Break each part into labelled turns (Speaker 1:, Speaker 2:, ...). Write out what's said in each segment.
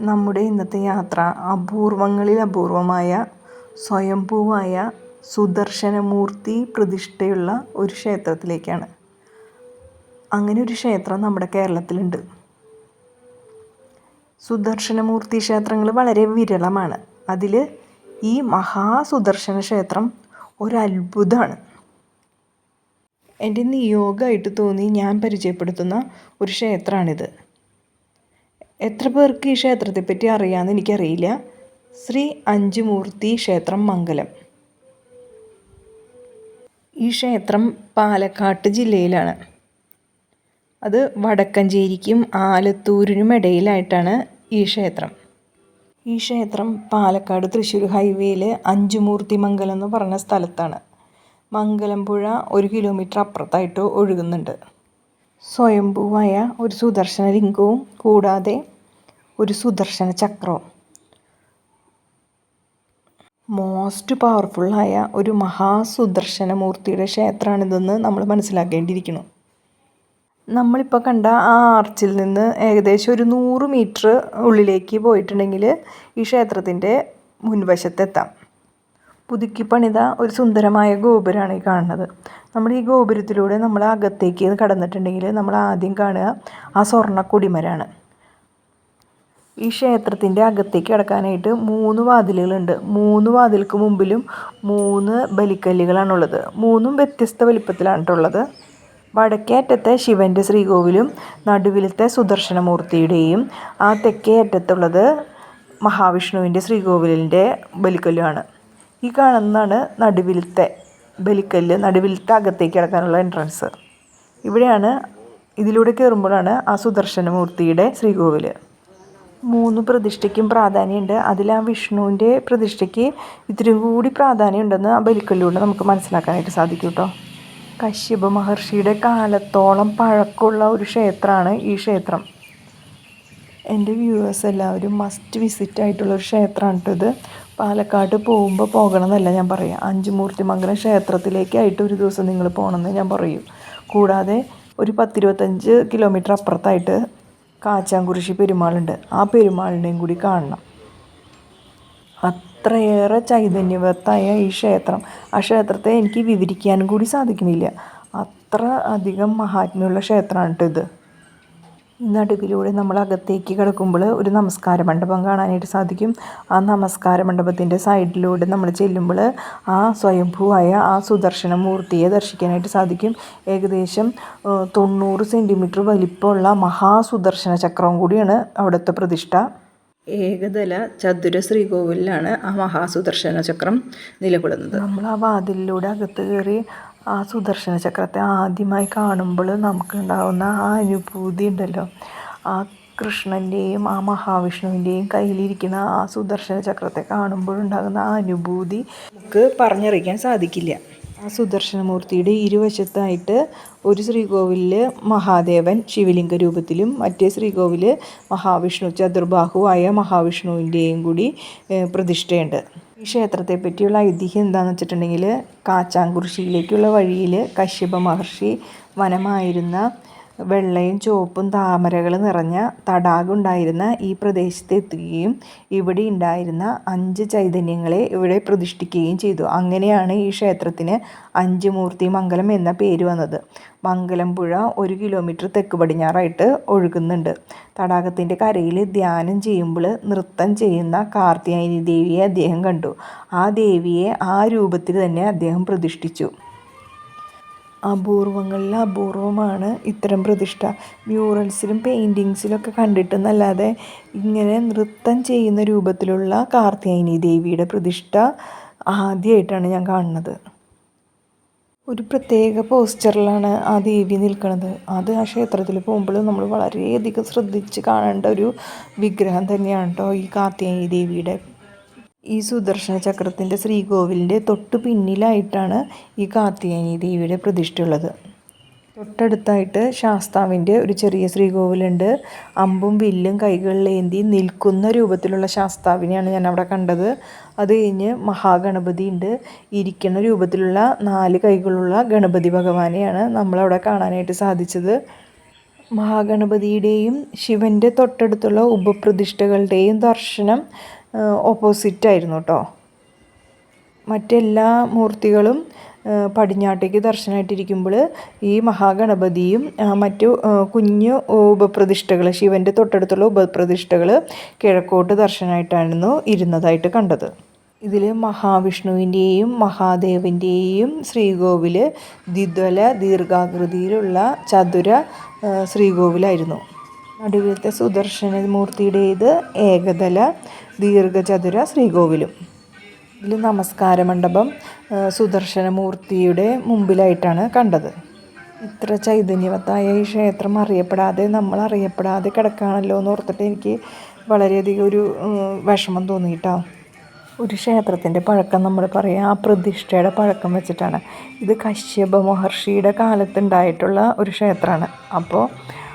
Speaker 1: നമ്മുടെ ഇന്നത്തെ യാത്ര അപൂർവങ്ങളിൽ അപൂർവമായ സ്വയംഭൂവായ സുദർശനമൂർത്തി പ്രതിഷ്ഠയുള്ള ഒരു ക്ഷേത്രത്തിലേക്കാണ്. അങ്ങനെ ഒരു ക്ഷേത്രം നമ്മുടെ കേരളത്തിലുണ്ട്. സുദർശനമൂർത്തി ക്ഷേത്രങ്ങൾ വളരെ വിരളമാണ്. അതിൽ ഈ മഹാസുദർശന ക്ഷേത്രം ഒരത്ഭുതമാണ്. എന്റെ നിയോഗമായിട്ട് തോന്നി ഞാൻ പരിചയപ്പെടുത്തുന്ന ഒരു ക്ഷേത്രമാണിത്. എത്ര പേർക്ക് ഈ ക്ഷേത്രത്തെപ്പറ്റി അറിയാമെന്ന് എനിക്കറിയില്ല. ശ്രീ അഞ്ചുമൂർത്തി ക്ഷേത്രം മംഗലം. ഈ ക്ഷേത്രം പാലക്കാട്ട് ജില്ലയിലാണ്. അത് വടക്കഞ്ചേരിക്കും ആലത്തൂരിനും ഇടയിലായിട്ടാണ് ഈ ക്ഷേത്രം. ഈ ക്ഷേത്രം പാലക്കാട് തൃശ്ശൂർ ഹൈവേയിൽ അഞ്ചുമൂർത്തി മംഗലം എന്ന് പറഞ്ഞ സ്ഥലത്താണ്. മംഗലം പുഴ ഒരു കിലോമീറ്റർ അപ്പുറത്തായിട്ട് ഒഴുകുന്നുണ്ട്. സ്വയംഭൂവായ ഒരു സുദർശന ലിംഗവും കൂടാതെ ഒരു സുദർശന ചക്രവും. മോസ്റ്റ് പവർഫുള്ളായ ഒരു മഹാസുദർശന മൂർത്തിയുടെ ക്ഷേത്രമാണിതെന്ന് നമ്മൾ മനസ്സിലാക്കേണ്ടിയിരിക്കുന്നു. നമ്മളിപ്പോൾ കണ്ട ആ ആർച്ചിൽ നിന്ന് ഏകദേശം ഒരു നൂറ് മീറ്റർ ഉള്ളിലേക്ക് പോയിട്ടുണ്ടെങ്കിൽ ഈ ക്ഷേത്രത്തിന്റെ മുൻവശത്തെത്താം. പുതുക്കി പണിത ഒരു സുന്ദരമായ ഗോപുരമാണ് ഈ കാണുന്നത്. നമ്മൾ ഈ ഗോപുരത്തിലൂടെ നമ്മൾ അകത്തേക്ക് കടന്നിട്ടുണ്ടെങ്കിൽ നമ്മൾ ആദ്യം കാണുക ആ സ്വർണ കൊടിമരാണ് ഈ ക്ഷേത്രത്തിന്റെ അകത്തേക്ക് കിടക്കാനായിട്ട് മൂന്ന് വാതിലുകളുണ്ട്. മൂന്ന് വാതിൽക്ക് മുമ്പിലും മൂന്ന് ബലിക്കല്ലുകളാണുള്ളത്. മൂന്നും വ്യത്യസ്ത വലിപ്പത്തിലാണ് ഉള്ളത് വടക്കേ അറ്റത്തെ ശിവന്റെ ശ്രീകോവിലും നടുവിലത്തെ സുദർശനമൂർത്തിയുടെയും ആ തെക്കേ അറ്റത്തുള്ളത് മഹാവിഷ്ണുവിന്റെ ശ്രീകോവിലിന്റെ ബലിക്കല്ലുമാണ്. ഈ കാണുന്നതാണ് നടുവിലത്തെ ബലിക്കല്ല് നടുവിലത്തെ അകത്തേക്ക് കിടക്കാനുള്ള എൻട്രൻസ് ഇവിടെയാണ് ഇതിലൂടെ കയറുമ്പോഴാണ് ആ സുദർശനമൂർത്തിയുടെ ശ്രീകോവിൽ മൂന്ന് പ്രതിഷ്ഠയ്ക്കും പ്രാധാന്യമുണ്ട്. അതിൽ ആ വിഷ്ണുവിന്റെ പ്രതിഷ്ഠയ്ക്ക് ഇത്രയും കൂടി പ്രാധാന്യമുണ്ടെന്ന് ആ ബലിക്കല്ലിലൂടെ നമുക്ക് മനസ്സിലാക്കാനായിട്ട് സാധിക്കും കേട്ടോ കശ്യപ മഹർഷിയുടെ കാലത്തോളം പഴക്കമുള്ള ഒരു ക്ഷേത്രമാണ് ഈ ക്ഷേത്രം. എന്റെ വ്യൂവേഴ്സ് എല്ലാവരും മസ്റ്റ് വിസിറ്റ് ആയിട്ടുള്ള ഒരു ക്ഷേത്രമാണ് ഇത്. പാലക്കാട് പോകുമ്പോൾ പോകണമെന്നല്ല ഞാൻ പറയാം. അഞ്ചുമൂർത്തിമംഗലം ക്ഷേത്രത്തിലേക്കായിട്ട് ഒരു ദിവസം നിങ്ങൾ പോകണമെന്ന് ഞാൻ പറയും. കൂടാതെ ഒരു പത്തിരുപത്തഞ്ച് കിലോമീറ്റർ അപ്പുറത്തായിട്ട് കാച്ചാങ്കുരിശി പെരുമാളുണ്ട്. ആ പെരുമാളിനെയും കൂടി കാണണം. അത്രയേറെ ചൈതന്യവത്തായ ഈ ക്ഷേത്രം. ആ ക്ഷേത്രത്തെ എനിക്ക് വിവരിക്കാനും കൂടി സാധിക്കുന്നില്ല അത്ര അധികം മഹാത്മ്യമുള്ള ക്ഷേത്രമാണ് കേട്ടോ ഇത് നടുവിലൂടെ നമ്മൾ അകത്തേക്ക് കിടക്കുമ്പോൾ ഒരു നമസ്കാര മണ്ഡപം കാണാനായിട്ട് സാധിക്കും. ആ നമസ്കാര മണ്ഡപത്തിന്റെ സൈഡിലൂടെ നമ്മൾ ചെല്ലുമ്പോൾ ആ സ്വയംഭൂവായ ആ സുദർശന മൂർത്തിയെ ദർശിക്കാനായിട്ട് സാധിക്കും. ഏകദേശം തൊണ്ണൂറ് സെന്റിമീറ്റർ വലിപ്പമുള്ള മഹാസുദർശന ചക്രവും കൂടിയാണ് അവിടുത്തെ പ്രതിഷ്ഠ. ഏകതല ചതുര ശ്രീകോവിലാണ് ആ മഹാസുദർശന ചക്രം നിലകൊള്ളുന്നത്. നമ്മൾ ആ വാതിലിലൂടെ അകത്ത് കയറി ആ സുദർശന ചക്രത്തെ ആദ്യമായി കാണുമ്പോൾ നമുക്കുണ്ടാകുന്ന ആ അനുഭൂതി ഉണ്ടല്ലോ. ആ കൃഷ്ണന്റെയും ആ മഹാവിഷ്ണുവിന്റെയും കയ്യിലിരിക്കുന്ന ആ സുദർശന ചക്രത്തെ കാണുമ്പോഴുണ്ടാകുന്ന ആ അനുഭൂതി നമുക്ക് പറഞ്ഞറിയിക്കാൻ സാധിക്കില്ല. ആ സുദർശനമൂർത്തിയുടെ ഇരുവശത്തായിട്ട് ഒരു ശ്രീകോവിലിൽ മഹാദേവൻ ശിവലിംഗ രൂപത്തിലും മറ്റേ ശ്രീകോവിൽ മഹാവിഷ്ണു ചതുർബാഹുവായ മഹാവിഷ്ണുവിന്റെയും കൂടി പ്രതിഷ്ഠയുണ്ട്. ഈ ക്ഷേത്രത്തെ പറ്റിയുള്ള ഐതിഹ്യം എന്താണെന്ന് വെച്ചിട്ടുണ്ടെങ്കിൽ കാച്ചാങ്കുറിശിയിലേക്കുള്ള വഴിയിൽ കശ്യപ മഹർഷി വനമായിരുന്ന വെള്ളയും ചുവപ്പും താമരകൾ നിറഞ്ഞ തടാകം ഉണ്ടായിരുന്ന ഈ പ്രദേശത്ത് എത്തുകയും ഇവിടെ ഉണ്ടായിരുന്ന അഞ്ച് ചൈതന്യങ്ങളെ ഇവിടെ പ്രതിഷ്ഠിക്കുകയും ചെയ്തു. അങ്ങനെയാണ് ഈ ക്ഷേത്രത്തിന് അഞ്ച് മൂർത്തി മംഗലം എന്ന പേര് വന്നത്. മംഗലംപുഴ ഒരു കിലോമീറ്റർ തെക്ക് പടിഞ്ഞാറായിട്ട് ഒഴുകുന്നുണ്ട്. തടാകത്തിന്റെ കരയിൽ ധ്യാനം ചെയ്യുമ്പോൾ നൃത്തം ചെയ്യുന്ന കാർത്തിയായനി ദേവിയെ അദ്ദേഹം കണ്ടു. ആ ദേവിയെ ആ രൂപത്തിൽ തന്നെ അദ്ദേഹം പ്രതിഷ്ഠിച്ചു. അപൂർവങ്ങളിൽ അപൂർവമാണ് ഇത്തരം പ്രതിഷ്ഠ. മ്യൂറൽസിലും പെയിന്റിങ്സിലൊക്കെ കണ്ടിട്ടെന്നല്ലാതെ ഇങ്ങനെ നൃത്തം ചെയ്യുന്ന രൂപത്തിലുള്ള കാർത്തിയായനി ദേവിയുടെ പ്രതിഷ്ഠ ആദ്യമായിട്ടാണ് ഞാൻ കാണുന്നത്. ഒരു പ്രത്യേക പോസ്റ്ററിലാണ് ആ ദേവി നിൽക്കുന്നത്. അത് ആ ക്ഷേത്രത്തിൽ പോകുമ്പോൾ നമ്മൾ വളരെയധികം ശ്രദ്ധിച്ച് കാണേണ്ട ഒരു വിഗ്രഹം തന്നെയാണ് കേട്ടോ ഈ കാർത്തിയായനി ദേവിയുടെ ഈ സുദർശന ചക്രത്തിന്റെ ശ്രീകോവിലിന്റെ തൊട്ട് പിന്നിലായിട്ടാണ് ഈ കാർത്തികേയനി ദേവിയുടെ പ്രതിഷ്ഠയുള്ളത്. തൊട്ടടുത്തായിട്ട് ശാസ്താവിന്റെ ഒരു ചെറിയ ശ്രീകോവിലുണ്ട്. അമ്പും വില്ലും കൈകളിലേന്തി നിൽക്കുന്ന രൂപത്തിലുള്ള ശാസ്താവിനെയാണ് ഞാൻ അവിടെ കണ്ടത്. അത് കഴിഞ്ഞ് മഹാഗണപതി ഉണ്ട്. ഇരിക്കുന്ന രൂപത്തിലുള്ള നാല് കൈകളുള്ള ഗണപതി ഭഗവാനെയാണ് നമ്മളവിടെ കാണാനായിട്ട് സാധിച്ചത്. മഹാഗണപതിയുടെയും ശിവന്റെ തൊട്ടടുത്തുള്ള ഉപപ്രതിഷ്ഠകളുടെയും ദർശനം ഓപ്പോസിറ്റായിരുന്നു കേട്ടോ മറ്റെല്ലാ മൂർത്തികളും പടിഞ്ഞാട്ടേക്ക് ദർശനമായിട്ടിരിക്കുമ്പോൾ ഈ മഹാഗണപതിയും മറ്റു കുഞ്ഞു ഉപപ്രതിഷ്ഠകൾ ശിവന്റെ തൊട്ടടുത്തുള്ള ഉപപ്രതിഷ്ഠകൾ കിഴക്കോട്ട് ദർശനമായിട്ടായിരുന്നു ഇരുന്നതായിട്ട് കണ്ടത്. ഇതിൽ മഹാവിഷ്ണുവിന്റെയും മഹാദേവന്റെയും ശ്രീകോവിൽ ദ്വിദ്വല ദീർഘാകൃതിയിലുള്ള ചതുര ശ്രീകോവിലായിരുന്നു. നടുവിലത്തെ സുദർശന മൂർത്തിയുടേത് ഏകതല ദീർഘചതുര ശ്രീകോവിലും. ഇതിൽ നമസ്കാര മണ്ഡപം സുദർശനമൂർത്തിയുടെ മുമ്പിലായിട്ടാണ് കണ്ടത്. ഇത്ര ചൈതന്യവത്തായ ഈ ക്ഷേത്രം അറിയപ്പെടാതെ നമ്മൾ അറിയപ്പെടാതെ കിടക്കുകയാണല്ലോ എന്ന് ഓർത്തിട്ട് എനിക്ക് വളരെയധികം ഒരു വിഷമം തോന്നിയിട്ടോ. ഒരു ക്ഷേത്രത്തിന്റെ പഴക്കം നമ്മൾ പറയാം ആ പ്രതിഷ്ഠയുടെ പഴക്കം വെച്ചിട്ടാണ്. ഇത് കശ്യപ മഹർഷിയുടെ കാലത്തുണ്ടായിട്ടുള്ള ഒരു ക്ഷേത്രമാണ്. അപ്പോൾ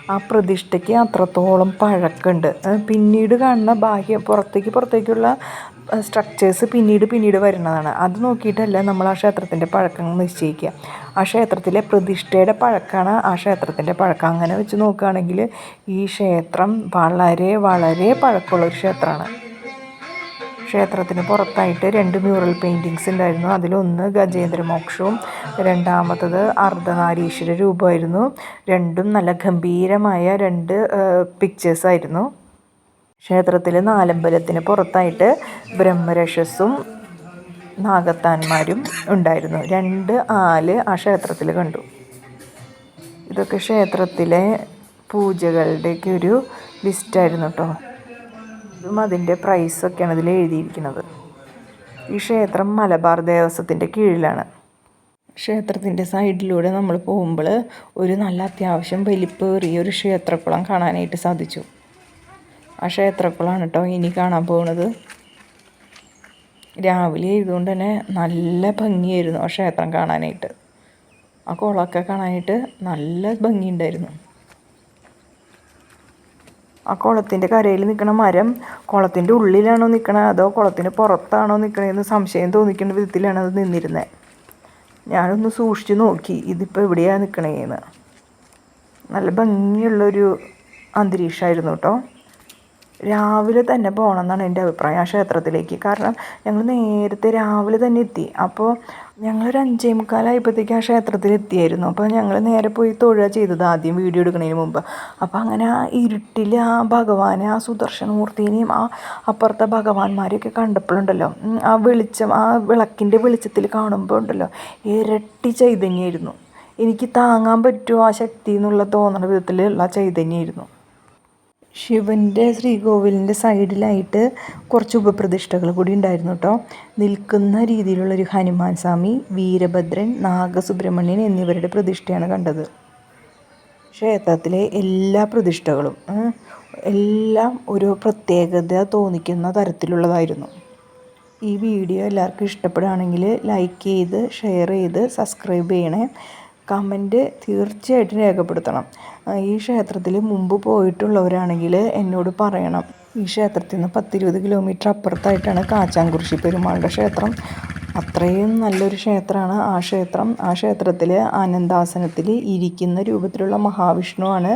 Speaker 1: ആ പ്രതിഷ്ഠയ്ക്ക് അത്രത്തോളം പഴക്കമുണ്ട്. പിന്നീട് കാണുന്ന ബാഹ്യ പുറത്തേക്ക് പുറത്തേക്കുള്ള സ്ട്രക്ചേഴ്സ് പിന്നീട് പിന്നീട് വരുന്നതാണ്. അത് നോക്കിയിട്ടല്ല നമ്മൾ ആ ക്ഷേത്രത്തിന്റെ പഴക്കം നിശ്ചയിക്കുക. ആ ക്ഷേത്രത്തിലെ പ്രതിഷ്ഠയുടെ പഴക്കമാണ് ആ ക്ഷേത്രത്തിന്റെ പഴക്കം. അങ്ങനെ വെച്ച് നോക്കുകയാണെങ്കിൽ ഈ ക്ഷേത്രം വളരെ വളരെ പഴക്കമുള്ള ഒരു ക്ഷേത്രമാണ്. ക്ഷേത്രത്തിന് പുറത്തായിട്ട് രണ്ട് മ്യൂറൽ പെയിന്റിങ്സ് ഉണ്ടായിരുന്നു. അതിലൊന്ന് ഗജേന്ദ്രമോക്ഷവും രണ്ടാമത്തത് അർദ്ധനാരീശ്വര രൂപമായിരുന്നു. രണ്ടും നല്ല ഗംഭീരമായ രണ്ട് പിക്ചേഴ്സായിരുന്നു ക്ഷേത്രത്തിൽ നാലമ്പലത്തിന് പുറത്തായിട്ട് ബ്രഹ്മരക്ഷസും നാഗത്താന്മാരും ഉണ്ടായിരുന്നു. രണ്ട് ആൽ ആ ക്ഷേത്രത്തിൽ കണ്ടു. ഇതൊക്കെ ക്ഷേത്രത്തിലെ പൂജകളുടെയൊക്കെ ഒരു ലിസ്റ്റായിരുന്നു കേട്ടോ ഇതും അതിന്റെ പ്രൈസൊക്കെയാണ് ഇതിൽ എഴുതിയിരിക്കുന്നത്. ഈ ക്ഷേത്രം മലബാർ ദേവസ്വത്തിന്റെ കീഴിലാണ്. ക്ഷേത്രത്തിന്റെ സൈഡിലൂടെ നമ്മൾ പോകുമ്പോൾ ഒരു നല്ല അത്യാവശ്യം വലിപ്പേറിയ ഒരു ക്ഷേത്രക്കുളം കാണാനായിട്ട് സാധിച്ചു. ആ ക്ഷേത്രക്കുളമാണ് കേട്ടോ ഇനി കാണാൻ പോകുന്നത്. രാവിലെ ആയതുകൊണ്ട് തന്നെ നല്ല ഭംഗിയായിരുന്നു ആ ക്ഷേത്രം കാണാനായിട്ട്. ആ കുളമൊക്കെ കാണാനായിട്ട് നല്ല ഭംഗിയുണ്ടായിരുന്നു. ആ കുളത്തിന്റെ കരയിൽ നിൽക്കുന്ന മരം കുളത്തിന്റെ ഉള്ളിലാണോ നിൽക്കണത് അതോ കുളത്തിന് പുറത്താണോ നിൽക്കണതെന്ന് സംശയം തോന്നിക്കുന്ന വിധത്തിലാണ് അത് നിന്നിരുന്നത് ഞാനൊന്ന് സൂക്ഷിച്ച് നോക്കി ഇതിപ്പോൾ എവിടെയാണ് നിൽക്കണേന്ന്. നല്ല ഭംഗിയുള്ളൊരു അന്തരീക്ഷമായിരുന്നു കേട്ടോ. രാവിലെ തന്നെ പോകണം എന്നാണ് എന്റെ അഭിപ്രായം ആ ക്ഷേത്രത്തിലേക്ക്. കാരണം ഞങ്ങൾ നേരത്തെ രാവിലെ തന്നെ എത്തി. അപ്പോൾ ഞങ്ങളൊരു അഞ്ചേ മുക്കാലായപ്പോഴത്തേക്ക് ആ ക്ഷേത്രത്തിൽ എത്തിയായിരുന്നു അപ്പോൾ ഞങ്ങൾ നേരെ പോയി തൊഴുക ചെയ്തത് ആദ്യം വീഡിയോ എടുക്കുന്നതിന് മുമ്പ്. അപ്പോൾ അങ്ങനെ ആ ഇരുട്ടിൽ ആ ഭഗവാനെ ആ സുദർശനമൂർത്തിനെയും ആ അപ്പുറത്തെ ഭഗവാന്മാരെയൊക്കെ കണ്ടപ്പോഴുണ്ടല്ലോ. ആ വെളിച്ചം ആ വിളക്കിന്റെ വെളിച്ചത്തിൽ കാണുമ്പോൾ ഉണ്ടല്ലോ ഇരട്ടി ചൈതന്യമായിരുന്നു. എനിക്ക് താങ്ങാൻ പറ്റുമോ ആ ശക്തി എന്നുള്ള തോന്നുന്ന വിധത്തിലുള്ള ചൈതന്യമായിരുന്നു. ശിവന്റെ ശ്രീകോവിലിന്റെ സൈഡിലായിട്ട് കുറച്ച് ഉപപ്രതിഷ്ഠകൾ കൂടി ഉണ്ടായിരുന്നു കേട്ടോ നിൽക്കുന്ന രീതിയിലുള്ളൊരു ഹനുമാൻ സ്വാമി വീരഭദ്രൻ നാഗസുബ്രഹ്മണ്യൻ എന്നിവരുടെ പ്രതിഷ്ഠയാണ് കണ്ടത്. ക്ഷേത്രത്തിലെ എല്ലാ പ്രതിഷ്ഠകളും എല്ലാം ഒരു പ്രത്യേകത തോന്നിക്കുന്ന തരത്തിലുള്ളതായിരുന്നു. ഈ വീഡിയോ എല്ലാവർക്കും ഇഷ്ടപ്പെടുകയാണെങ്കിൽ ലൈക്ക് ചെയ്ത് ഷെയർ ചെയ്ത് സബ്സ്ക്രൈബ് ചെയ്യണേ. കമന്റ് തീർച്ചയായിട്ടും രേഖപ്പെടുത്തണം. ഈ ക്ഷേത്രത്തിൽ മുമ്പ് പോയിട്ടുള്ളവരാണെങ്കിൽ എന്നോട് പറയണം. ഈ ക്ഷേത്രത്തിൽ നിന്ന് പത്തിരുപത് കിലോമീറ്റർ അപ്പുറത്തായിട്ടാണ് കാച്ചാങ്കുറിശി പെരുമാളുടെ ക്ഷേത്രം. അത്രയും നല്ലൊരു ക്ഷേത്രമാണ്. ആ ക്ഷേത്രം ആ ക്ഷേത്രത്തിൽ ആനന്ദാസനത്തിൽ ഇരിക്കുന്ന രൂപത്തിലുള്ള മഹാവിഷ്ണുവാണ്.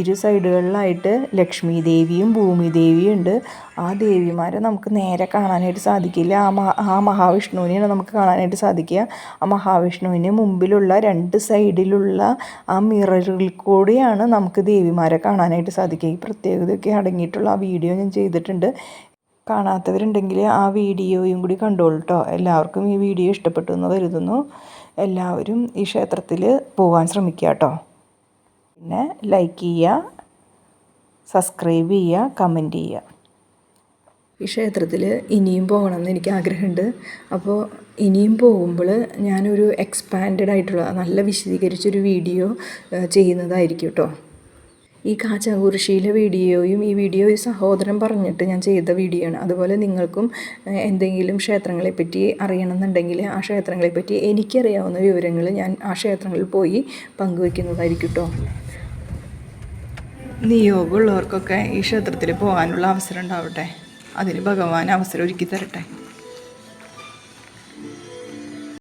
Speaker 1: ഇരു സൈഡുകളിലായിട്ട് ലക്ഷ്മി ദേവിയും ഭൂമി ദേവിയും ഉണ്ട്. ആ ദേവിമാരെ നമുക്ക് നേരെ കാണാനായിട്ട് സാധിക്കില്ല. ആ മഹാ ആ മഹാവിഷ്ണുവിനെയാണ് നമുക്ക് കാണാനായിട്ട് സാധിക്കുക. ആ മഹാവിഷ്ണുവിന് മുമ്പിലുള്ള രണ്ട് സൈഡിലുള്ള ആ മിററിൽ കൂടിയാണ് നമുക്ക് ദേവിമാരെ കാണാനായിട്ട് സാധിക്കുക. ഈ പ്രത്യേകതയൊക്കെ അടങ്ങിയിട്ടുള്ള ആ വീഡിയോ ഞാൻ ചെയ്തിട്ടുണ്ട്. കാണാത്തവരുണ്ടെങ്കിൽ ആ വീഡിയോയും കൂടി കണ്ടോളൂ കേട്ടോ എല്ലാവർക്കും ഈ വീഡിയോ ഇഷ്ടപ്പെട്ടു എന്ന് കരുതുന്നു. എല്ലാവരും ഈ ക്ഷേത്രത്തിൽ പോകാൻ ശ്രമിക്കുക കേട്ടോ പിന്നെ ലൈക്ക് ചെയ്യുക സബ്സ്ക്രൈബ് ചെയ്യുക കമന്റ് ചെയ്യുക. ഈ ക്ഷേത്രത്തിൽ ഇനിയും പോകണമെന്ന് എനിക്ക് ആഗ്രഹമുണ്ട്. അപ്പോൾ ഇനിയും പോകുമ്പോൾ ഞാനൊരു എക്സ്പാൻഡഡ് ആയിട്ടുള്ള നല്ല വിശദീകരിച്ചൊരു വീഡിയോ ചെയ്യുന്നതായിരിക്കും കേട്ടോ ഈ കാച്ചാങ്കുറിശിയിലെ വീഡിയോയും ഈ വീഡിയോ ഈ സഹോദരൻ പറഞ്ഞിട്ട് ഞാൻ ചെയ്ത വീഡിയോ ആണ് അതുപോലെ നിങ്ങൾക്കും എന്തെങ്കിലും ക്ഷേത്രങ്ങളെപ്പറ്റി അറിയണമെന്നുണ്ടെങ്കിൽ ആ ക്ഷേത്രങ്ങളെപ്പറ്റി എനിക്കറിയാവുന്ന വിവരങ്ങൾ ഞാൻ ആ ക്ഷേത്രങ്ങളിൽ പോയി പങ്കുവയ്ക്കുന്നതായിരിക്കും കേട്ടോ നിയോഗമുള്ളവർക്കൊക്കെ ഈ ക്ഷേത്രത്തിൽ പോകാനുള്ള അവസരം ഉണ്ടാവട്ടെ. അതിന് ഭഗവാൻ അവസരം ഒരുക്കി തരട്ടെ.